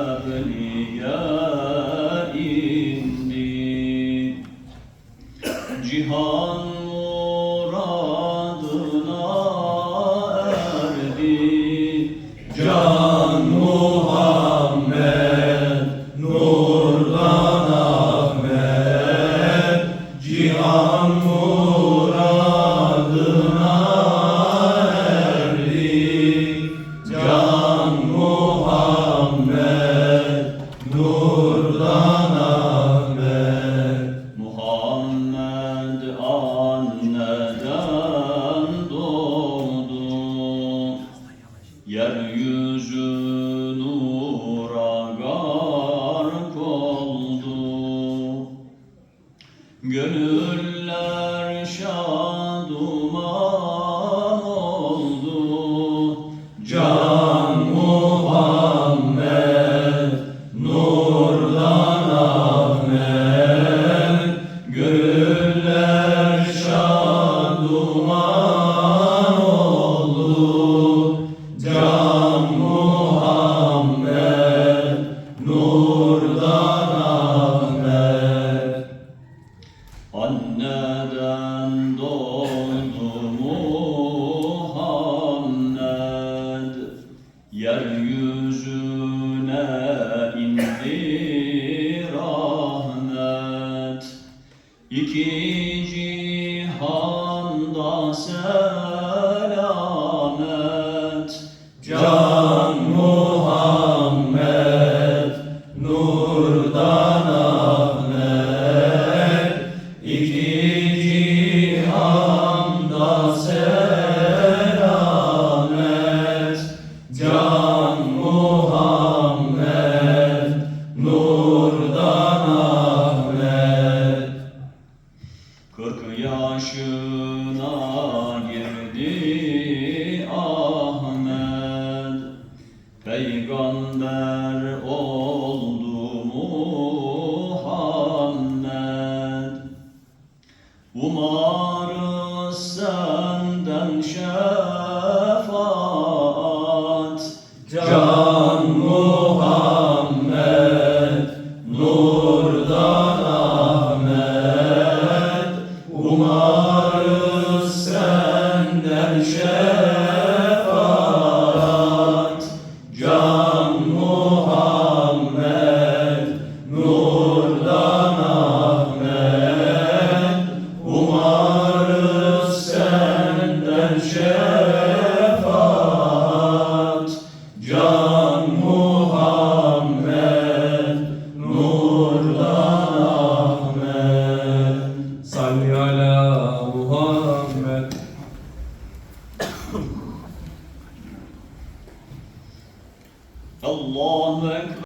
evliya indi Cihan muradına Gönüller şaduman oldu. Can Muhammed Nurdan Ahmet. Gönüller şaduman oldu. Can Muhammed Yeryüzüne indi rahmet. İki cihanda selamet. Can Peygamber oldu Muhammed. Umarız senden şefaat Senden şefaat Can Ekber